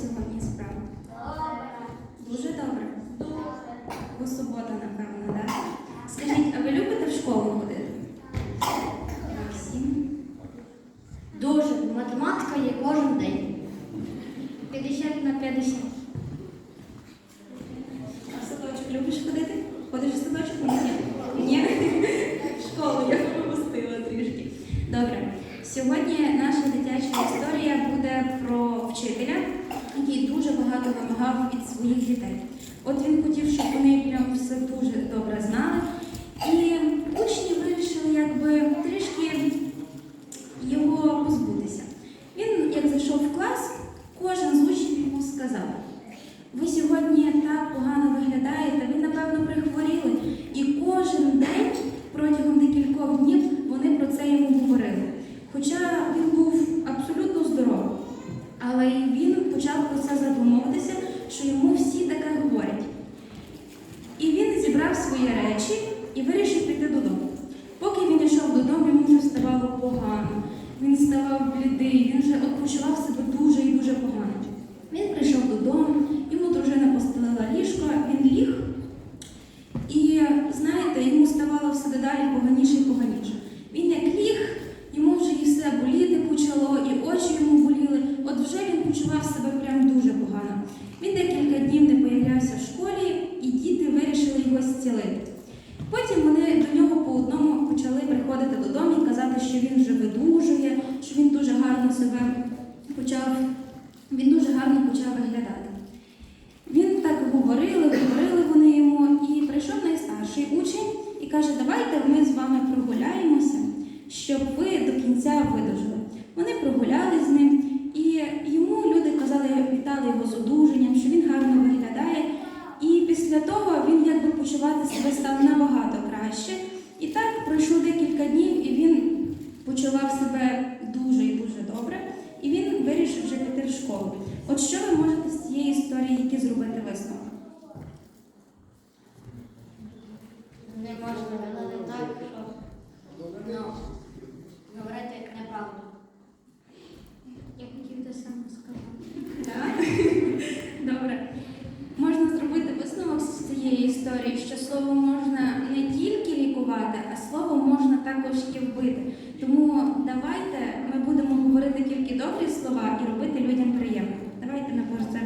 сьогодні справи? Дуже добре. Бо субота, напевно, так? Скажіть, а ви любите в школу ходити? Максим? Дуже. Математика є кожен день. 50 на 50. А в садочок любиш ходити? Ходиш в садочок? Ні. Ні? В школу я пропустила трішки. Добре. Сьогодні наша дитяча історія буде про вчителя, який дуже багато вимагав від своїх дітей. От він хотів, щоб вони прям все дуже добре знали. І учні вирішили якби трішки його позбутися. Він, як зайшов в клас, кожен з учнів йому сказав: ви сьогодні так погано виглядаєте, ви, напевно, прихворіли. І кожен день протягом декількох днів вони про це йому говорили. Хоча він був абсолютно здоровий. Але і він почав про це задумуватися, що йому всі таке говорять. І він зібрав свої речі і вирішив піти додому. Поки він йшов додому, йому вже ставало погано. Він ставав блідий, він вже от почував себе дуже і дуже погано. Він прийшов додому, йому дружина постелила ліжко, він ліг. І знаєте, йому ставало все дедалі поганіше і поганіше. Він як ліг, йому вже і все боліти почало, і очі йому боліли. От вже він почував себе прям дуже погано. Він декілька днів не появлявся в школі, і діти вирішили його зцілити. Потім вони до нього по одному почали приходити додому і казати, що він вже видужує, що він дуже гарно себе почав, він дуже гарно почав виглядати. Він так говорили, говорили вони йому, і прийшов найстарший учень і каже, давайте ми з вами прогуляємося, щоб ви до кінця видужили. Вони прогуляли з ним, і йому люди казали, вітали його з одужанням, що він гарно виглядає. І після того почувати себе став набагато краще. І так пройшло декілька днів, і він почував себе дуже і дуже добре. І він вирішив вже піти в школу. От що ви можете з цієї історії які зробити висновок? Не можна виглядати так, що ну, говорити неправду. Я хотів те саме сказати. Так? Добре. Можна зробити висновок з цієї історії, що слово можна не тільки лікувати, а слово можна також і вбити. Тому давайте ми будемо говорити тільки добрі слова і робити людям приємно. Давайте ми про це